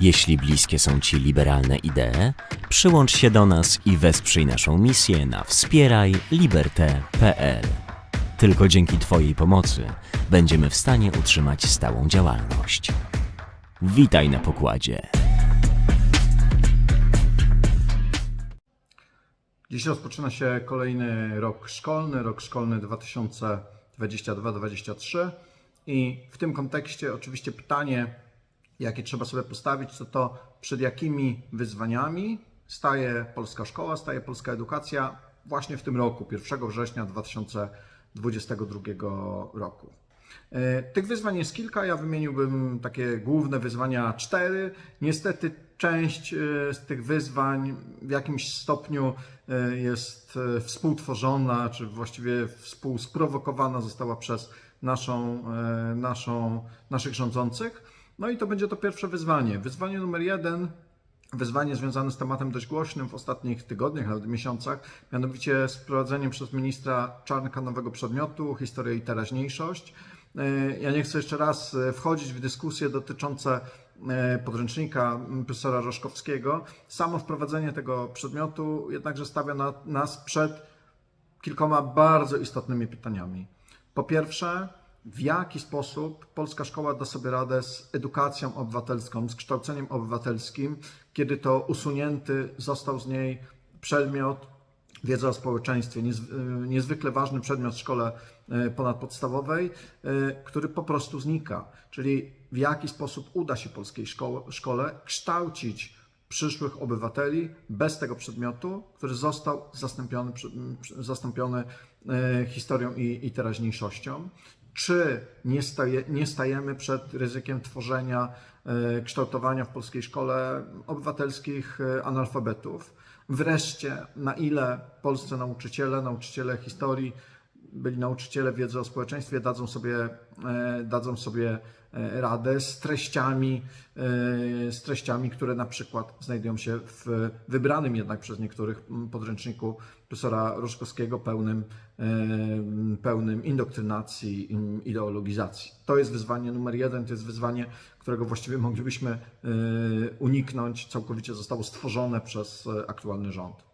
Jeśli bliskie są Ci liberalne idee, przyłącz się do nas i wesprzyj naszą misję na wspierajliberte.pl. Tylko dzięki Twojej pomocy będziemy w stanie utrzymać stałą działalność. Witaj na pokładzie. Dziś rozpoczyna się kolejny rok szkolny, rok szkolny 2022-2023 i w tym kontekście oczywiście pytanie, jakie trzeba sobie postawić, to to przed jakimi wyzwaniami staje polska szkoła, staje polska edukacja właśnie w tym roku, 1 września 2022 roku. E, Tych wyzwań jest kilka, ja wymieniłbym takie główne wyzwania cztery. Niestety część e, z tych wyzwań w jakimś stopniu e, jest współtworzona, czy właściwie współsprowokowana została przez naszą, naszą, naszych rządzących. No i to będzie to pierwsze wyzwanie. Wyzwanie numer jeden wyzwanie związane z tematem dość głośnym w ostatnich tygodniach, nawet miesiącach, mianowicie z wprowadzeniem przez ministra Czarnka nowego przedmiotu Historia i teraźniejszość. E, Ja nie chcę jeszcze raz e, wchodzić w dyskusje dotyczące e, podręcznika profesora Roszkowskiego. Samo wprowadzenie tego przedmiotu jednakże stawia na, nas przed kilkoma bardzo istotnymi pytaniami. Po pierwsze, w jaki sposób polska szkoła da sobie radę z edukacją obywatelską, z kształceniem obywatelskim, kiedy to usunięty został z niej przedmiot wiedza o społeczeństwie, y, niezwykle ważny przedmiot w szkole y, ponadpodstawowej, y, który po prostu znika. Czyli w jaki sposób uda się polskiej szkole kształcić przyszłych obywateli bez tego przedmiotu, który został zastąpiony, zastąpiony historią i, i teraźniejszością. Czy nie, staje, nie stajemy przed ryzykiem tworzenia, e, kształtowania w polskiej szkole obywatelskich e, analfabetów? Wreszcie, na ile polscy nauczyciele, nauczyciele historii, byli nauczyciele wiedzy o społeczeństwie, dadzą sobie, e, dadzą sobie e, radę z treściami, e, z treściami, które na przykład znajdują się w wybranym jednak przez niektórych podręczniku profesora Roszkowskiego pełnym, pełnym indoktrynacji, ideologizacji. To jest wyzwanie numer jeden, to jest wyzwanie, którego właściwie moglibyśmy uniknąć, całkowicie zostało stworzone przez aktualny rząd.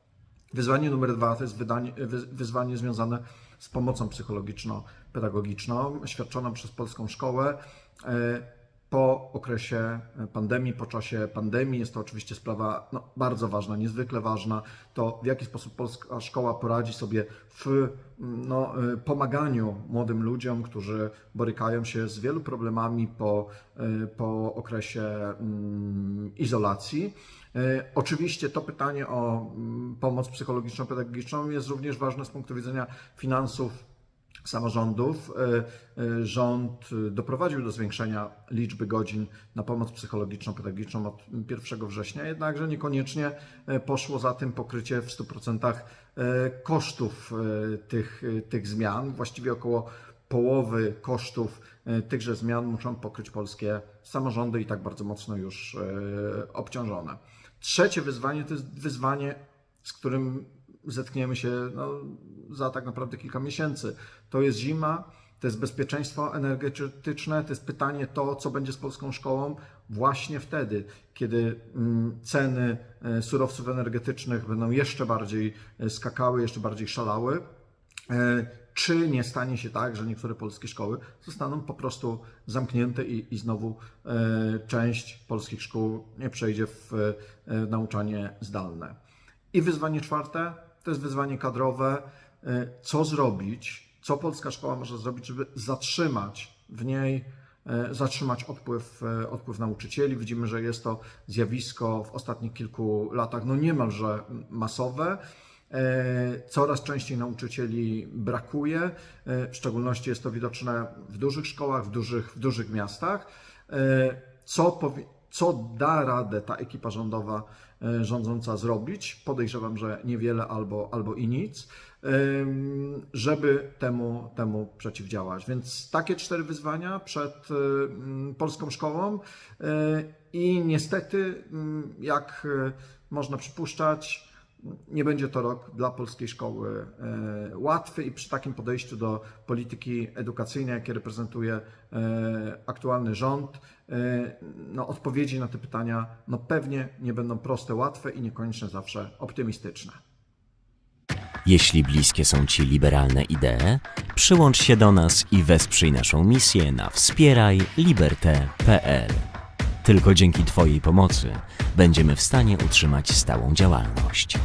Wyzwanie numer dwa to jest wydanie, wy- wyzwanie związane z pomocą psychologiczno-pedagogiczną świadczoną przez polską szkołę. E, po okresie pandemii, po czasie pandemii. Jest to oczywiście sprawa no, bardzo ważna, niezwykle ważna. To w jaki sposób polska szkoła poradzi sobie w no, e, pomaganiu młodym ludziom, którzy borykają się z wielu problemami po, e, po okresie mm, izolacji. E, Oczywiście to pytanie o mm, pomoc psychologiczno-pedagogiczną jest również ważne z punktu widzenia finansów samorządów. E, e, Rząd e, doprowadził do zwiększenia liczby godzin na pomoc psychologiczno-pedagogiczną od 1 września, jednakże niekoniecznie poszło za tym pokrycie w 100% e, kosztów tych, tych zmian. Właściwie około połowy kosztów tychże zmian muszą pokryć polskie samorządy i tak bardzo mocno już obciążone. Trzecie wyzwanie to jest wyzwanie, z którym zetkniemy się no, za tak naprawdę kilka miesięcy. To jest zima, to jest bezpieczeństwo energetyczne, to jest pytanie to, co będzie z polską szkołą właśnie wtedy, kiedy mm, ceny e, surowców energetycznych będą jeszcze bardziej e, skakały, jeszcze bardziej szalały. E, Czy nie stanie się tak, że niektóre polskie szkoły zostaną po prostu zamknięte i, i znowu część polskich szkół nie przejdzie w nauczanie zdalne? I wyzwanie czwarte to jest wyzwanie kadrowe. E, Co zrobić, co polska szkoła może zrobić, żeby zatrzymać w niej, e, zatrzymać odpływ, e, odpływ nauczycieli. Widzimy, że jest to zjawisko w ostatnich kilku latach no niemalże masowe. Coraz częściej nauczycieli brakuje, w szczególności jest to widoczne w dużych szkołach, w dużych, w dużych miastach. Co, powi- co da radę ta ekipa rządowa e, rządząca zrobić? Podejrzewam, że niewiele albo, albo i nic, żeby temu, temu przeciwdziałać. Więc takie cztery wyzwania przed em, polską szkołą e, i niestety, jak e, można przypuszczać, Nie będzie to rok dla polskiej szkoły e, łatwy i przy takim podejściu do polityki edukacyjnej, jakie reprezentuje e, aktualny rząd, e, no, odpowiedzi na te pytania no, pewnie nie będą proste, łatwe i niekoniecznie zawsze optymistyczne. Jeśli bliskie są Ci liberalne idee, przyłącz się do nas i wesprzyj naszą misję na wspierajliberte.pl. Tylko dzięki Twojej pomocy będziemy w stanie utrzymać stałą działalność.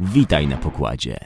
Witaj na pokładzie.